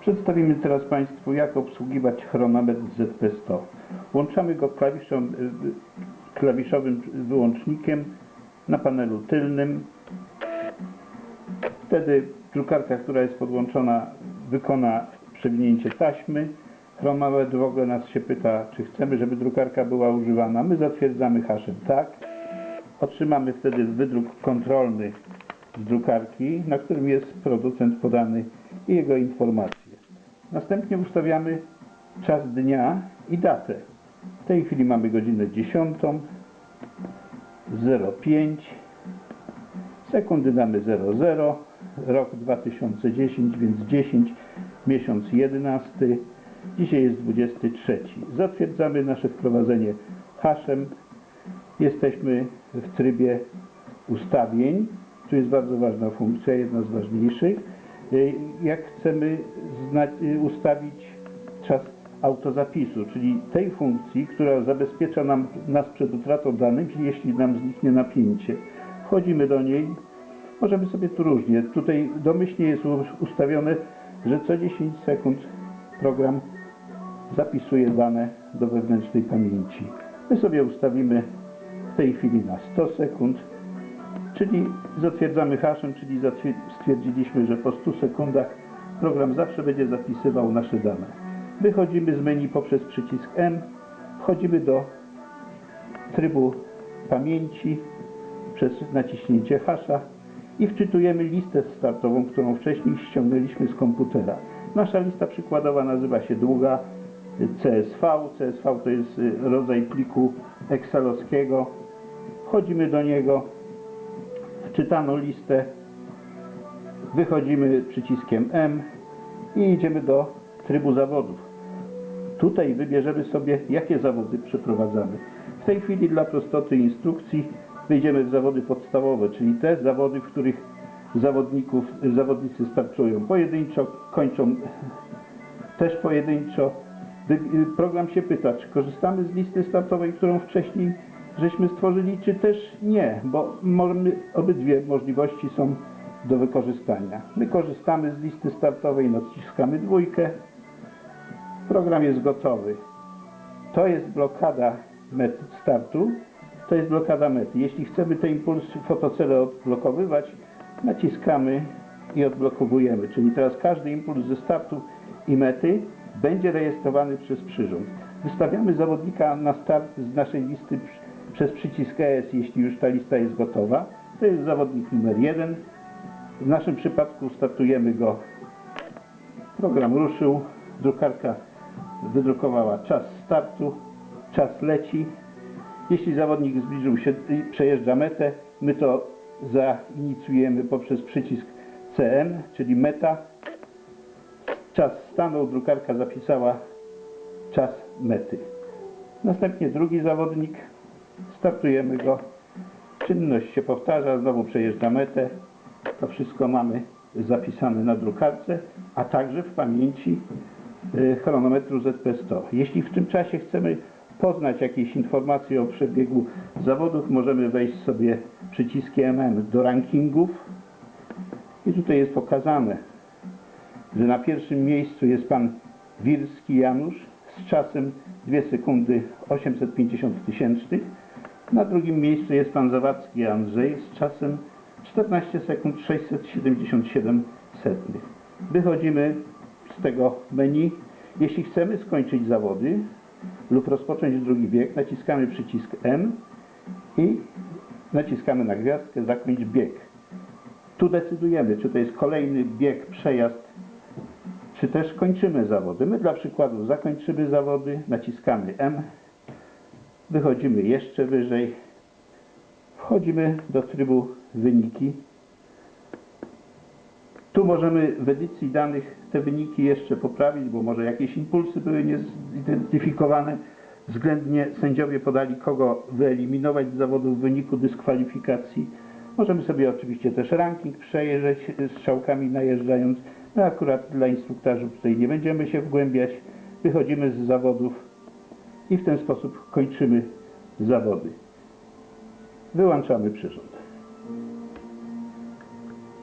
Przedstawimy teraz Państwu, jak obsługiwać chronometr ZP100. Włączamy go klawiszem, y, klawiszowym wyłącznikiem na panelu tylnym. Wtedy drukarka, która jest podłączona, wykona przewinięcie taśmy. Chronometr w ogóle nas się pyta, czy chcemy, żeby drukarka była używana. My zatwierdzamy haszem tak. Otrzymamy wtedy wydruk kontrolny z drukarki, na którym jest producent podany i jego informacje. Następnie ustawiamy czas dnia i datę. W tej chwili mamy godzinę 10.05. Sekundy damy 00. Rok 2010, więc 10, miesiąc 11. Dzisiaj jest 23. Zatwierdzamy nasze wprowadzenie haszem. Jesteśmy w trybie ustawień. Tu jest bardzo ważna funkcja, jedna z ważniejszych. Y, Jak chcemy zna- y, ustawić czas autozapisu, czyli tej funkcji, która zabezpiecza nam, nas przed utratą danych, jeśli nam zniknie napięcie. Wchodzimy do niej, możemy sobie tu różnie. Tutaj domyślnie jest ustawione, że co 10 sekund program zapisuje dane do wewnętrznej pamięci. My sobie ustawimy w tej chwili na 100 sekund, czyli zatwierdzamy haszem, czyli stwierdziliśmy, że po 100 sekundach program zawsze będzie zapisywał nasze dane. Wychodzimy z menu poprzez przycisk M, wchodzimy do trybu pamięci przez naciśnięcie hasza i wczytujemy listę startową, którą wcześniej ściągnęliśmy z komputera. Nasza lista przykładowa nazywa się długa CSV. CSV to jest y, rodzaj pliku excelowskiego. Wchodzimy do niego, wczytaną listę, wychodzimy przyciskiem M i idziemy do trybu zawodów. Tutaj wybierzemy sobie, jakie zawody przeprowadzamy. W tej chwili dla prostoty instrukcji wejdziemy w zawody podstawowe, czyli te zawody, w których zawodników, zawodnicy startują pojedynczo, kończą też pojedynczo. Program się pyta, czy korzystamy z listy startowej, którą wcześniej żeśmy stworzyli, czy też nie, bo mamy, obydwie możliwości są do wykorzystania. My korzystamy z listy startowej, naciskamy dwójkę, program jest gotowy. To jest blokada mety startu, to jest blokada mety. Jeśli chcemy te impulsy fotocele odblokowywać, naciskamy i odblokowujemy. Czyli teraz każdy impuls ze startu i mety będzie rejestrowany przez przyrząd. Wystawiamy zawodnika na start z naszej listy przez przycisk ES, jeśli już ta lista jest gotowa. To jest zawodnik numer jeden. W naszym przypadku startujemy go. Program ruszył, drukarka wydrukowała czas startu, czas leci. Jeśli zawodnik zbliżył się i przejeżdża metę, my to zainicjujemy poprzez przycisk CM, czyli meta. Czas stanął, drukarka zapisała czas mety. Następnie drugi zawodnik, startujemy go. Czynność się powtarza, znowu przejeżdża metę. To wszystko mamy zapisane na drukarce, a także w pamięci y, chronometru ZP100. Jeśli w tym czasie chcemy poznać jakieś informacje o przebiegu zawodów, możemy wejść sobie przyciskiem MM do rankingów i tutaj jest pokazane, że na pierwszym miejscu jest pan Wirski Janusz z czasem 2 sekundy 850 tysięcznych. Na drugim miejscu jest pan Zawadzki Andrzej z czasem 14 sekund 677 setnych. Wychodzimy z tego menu. Jeśli chcemy skończyć zawody lub rozpocząć drugi bieg, naciskamy przycisk M i naciskamy na gwiazdkę zakończ bieg. Tu decydujemy, czy to jest kolejny bieg, przejazd, czy też kończymy zawody. My dla przykładu zakończymy zawody, naciskamy M, wychodzimy jeszcze wyżej, wchodzimy do trybu wyniki. Tu możemy w edycji danych te wyniki jeszcze poprawić, bo może jakieś impulsy były niezidentyfikowane. Względnie sędziowie podali, kogo wyeliminować z zawodów w wyniku dyskwalifikacji. Możemy sobie oczywiście też ranking przejeżdżać strzałkami najeżdżając. No akurat dla instruktarzy tutaj nie będziemy się wgłębiać. Wychodzimy z zawodów i w ten sposób kończymy zawody. Wyłączamy przyrząd.